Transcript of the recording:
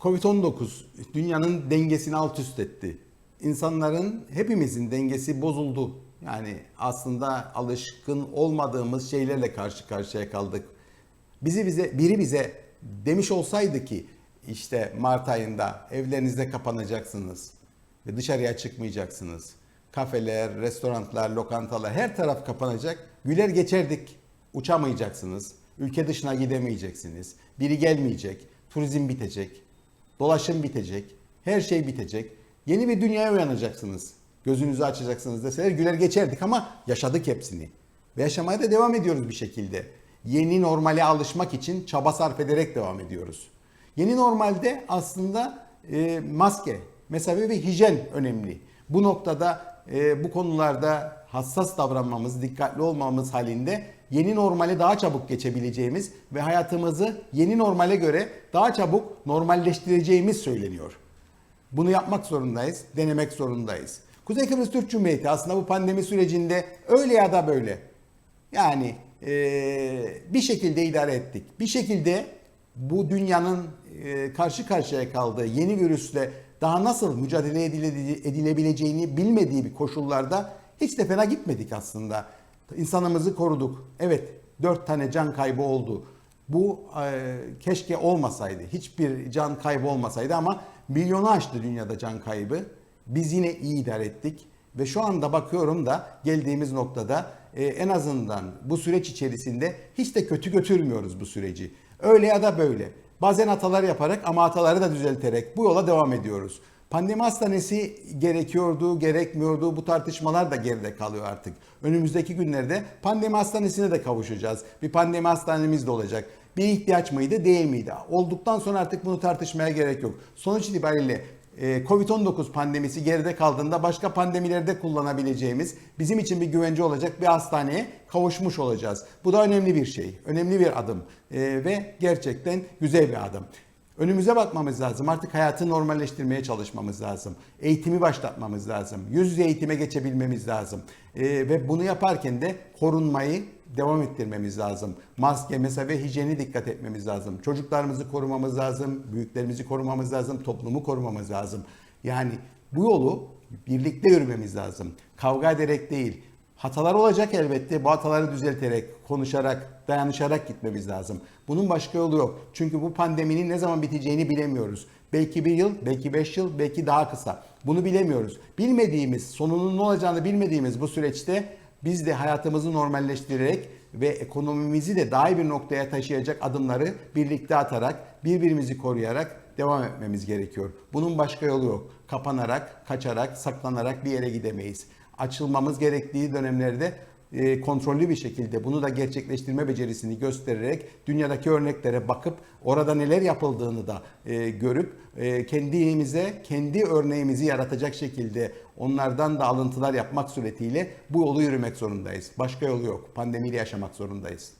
Covid-19 dünyanın dengesini alt üst etti. İnsanların hepimizin dengesi bozuldu. Yani aslında alışkın olmadığımız şeylerle karşı karşıya kaldık. Bizi bize biri bize demiş olsaydı ki işte Mart ayında evlerinizde kapanacaksınız ve dışarıya çıkmayacaksınız. Kafeler, restoranlar, lokantalar her taraf kapanacak. Güler geçerdik. Uçamayacaksınız. Ülke dışına gidemeyeceksiniz. Biri gelmeyecek. Turizm bitecek. Dolaşım bitecek. Her şey bitecek. Yeni bir dünyaya uyanacaksınız. Gözünüzü açacaksınız deseler güler geçerdik ama yaşadık hepsini. Ve yaşamaya da devam ediyoruz bir şekilde. Yeni normale alışmak için çaba sarf ederek devam ediyoruz. Yeni normalde aslında e, maske, mesafe ve hijyen önemli. Bu noktada e, bu konularda hassas davranmamız, dikkatli olmamız halinde yeni normale daha çabuk geçebileceğimiz ve hayatımızı yeni normale göre daha çabuk normalleştireceğimiz söyleniyor. Bunu yapmak zorundayız, denemek zorundayız. Kuzey Kıbrıs Türk Cumhuriyeti aslında bu pandemi sürecinde öyle ya da böyle yani eee, bir şekilde idare ettik. Bir şekilde bu dünyanın eee, karşı karşıya kaldığı yeni virüsle daha nasıl mücadele edile- edilebileceğini bilmediği bir koşullarda hiç de fena gitmedik aslında. İnsanımızı koruduk. Evet dört tane can kaybı oldu. Bu e, keşke olmasaydı. Hiçbir can kaybı olmasaydı ama milyonu aştı dünyada can kaybı. Biz yine iyi idare ettik. Ve şu anda bakıyorum da geldiğimiz noktada e, en azından bu süreç içerisinde hiç de kötü götürmüyoruz bu süreci. Öyle ya da böyle. Bazen hatalar yaparak ama hataları da düzelterek bu yola devam ediyoruz. Pandemi hastanesi gerekiyordu, gerekmiyordu. Bu tartışmalar da geride kalıyor artık. Önümüzdeki günlerde pandemi hastanesine de kavuşacağız. Bir pandemi hastanemiz de olacak. Bir ihtiyaç mıydı, değil miydi? Olduktan sonra artık bunu tartışmaya gerek yok. Sonuç itibariyle Covid-19 pandemisi geride kaldığında başka pandemilerde kullanabileceğimiz bizim için bir güvence olacak bir hastaneye kavuşmuş olacağız. Bu da önemli bir şey, önemli bir adım E, ve gerçekten güzel bir adım. Önümüze bakmamız lazım. Artık hayatı normalleştirmeye çalışmamız lazım. Eğitimi başlatmamız lazım. Yüz yüze eğitime geçebilmemiz lazım. Ee, ve bunu yaparken de korunmayı devam ettirmemiz lazım. Maske, mesafe, hijyeni dikkat etmemiz lazım. Çocuklarımızı korumamız lazım. Büyüklerimizi korumamız lazım. Toplumu korumamız lazım. Yani bu yolu birlikte yürümemiz lazım. Kavga ederek değil. Hatalar olacak elbette. Bu hataları düzelterek, konuşarak, dayanışarak gitmemiz lazım. Bunun başka yolu yok. Çünkü bu pandeminin ne zaman biteceğini bilemiyoruz. Belki bir yıl, belki beş yıl, belki daha kısa. Bunu bilemiyoruz. Bilmediğimiz, sonunun ne olacağını bilmediğimiz bu süreçte biz de hayatımızı normalleştirerek ve ekonomimizi de daha iyi bir noktaya taşıyacak adımları birlikte atarak, birbirimizi koruyarak devam etmemiz gerekiyor. Bunun başka yolu yok. Kapanarak, kaçarak, saklanarak bir yere gidemeyiz açılmamız gerektiği dönemlerde e, kontrollü bir şekilde bunu da gerçekleştirme becerisini göstererek dünyadaki örneklere bakıp orada neler yapıldığını da e, görüp e, kendimize kendi örneğimizi yaratacak şekilde onlardan da alıntılar yapmak suretiyle bu yolu yürümek zorundayız. Başka yolu yok. Pandemiyle yaşamak zorundayız.